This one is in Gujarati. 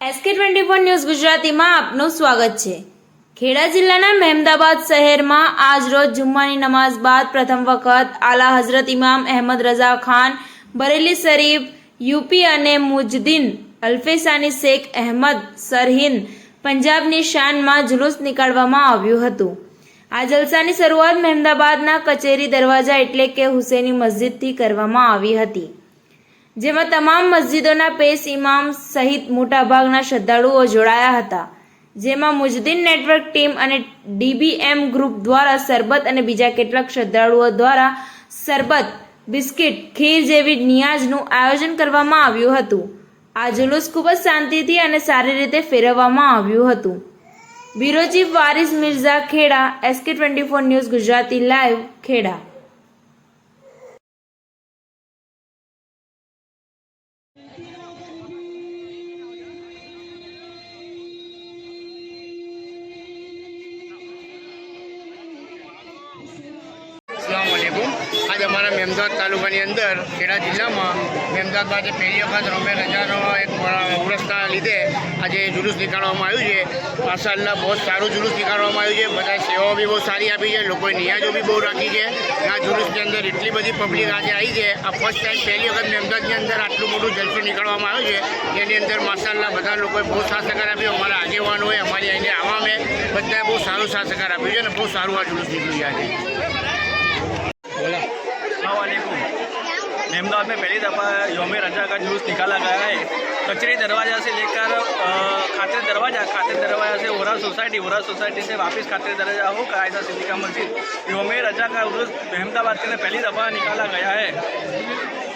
એસકે ટ્વેન્ટી ફોર ન્યૂઝ ગુજરાતીમાં આપનું સ્વાગત છે. ખેડા જિલ્લાના મહેમદાબાદ શહેરમાં આજરોજ જુમ્માની નમાઝ બાદ પ્રથમ વખત આલા હઝરત ઇમામ અહેમદ રઝા ખાન, બરેલી શરીફ, યુપી અને મુજદીન અલ્ફેસાની શેખ અહેમદ સરહિંદ પંજાબની શાનમાં જુલુસ નીકાળવામાં આવ્યું હતું. આ જલસાની શરૂઆત મહેમદાબાદના કચેરી દરવાજા એટલે કે હુસેની મસ્જિદથી કરવામાં આવી હતી. જેમાં તમામ મસ્જિદોના પેશ ઇમામ સહિત મોટાભાગના શ્રદ્ધાળુઓ જોડાયા હતા. જેમાં મુજદીન નેટવર્ક ટીમ અને ડીબીએમ ગ્રુપ દ્વારા સરબત અને બીજા કેટલાક શ્રદ્ધાળુઓ દ્વારા સરબત બિસ્કિટ, ખીર જેવી નિયાજનું આયોજન કરવામાં આવ્યું હતું. આ જુલુસ ખૂબ જ શાંતિથી અને સારી રીતે ફેરવવામાં આવ્યું હતું. Bureau chief Waris Mirza Kheda, SK twenty four news Gujarati live, Kheda. Thank you. અમારા મેમદાવાદ તાલુકાની અંદર ખેડા જિલ્લામાં મેમદાવાદ પાસે પહેલી વખત રમે રજાનો એક વરસના લીધે આજે જુલુસ નીકાળવામાં આવ્યું છે. માશાલ્લાહ બહુ સારું જુલુસ નીકાળવામાં આવ્યું છે. બધા સેવાઓ બી બહુ સારી આપી છે. લોકોએ નિયાજો બી બહુ રાખી છે. આ જુલુસની અંદર એટલી બધી પબ્લિક આજે આવી છે. આ ફર્સ્ટ ટાઈમ પહેલી વખત મેમદાવાદની અંદર આટલું મોટું જલસો નીકળવામાં આવ્યું છે. જેની અંદર માશાલ્લાહ બધા લોકોએ બહુ સાથ સહકાર આપ્યો. અમારા આગેવાનોએ, અમારી અહીંની આવામે બધાએ બહુ સારું સાથ સહકાર આપ્યું છે અને બહુ સારું આ જુલુસ નીકળ્યું છે આજે. अहमदाबाद में पहली दफ़ा योम रजा का जुलूस निकाला गया है कचरी दरवाज़ा से लेकर अ, खातिर दरवाज़ा खातिर दरवाज़ा से ओरा सोसाइटी ओरा सोसाइटी से वापस खातिर दरवाज़ा हो कायदा सिद्दीका मस्जिद योम रजा का जुलूस अहमदाबाद के अंदर पहली दफ़ा निकाला गया है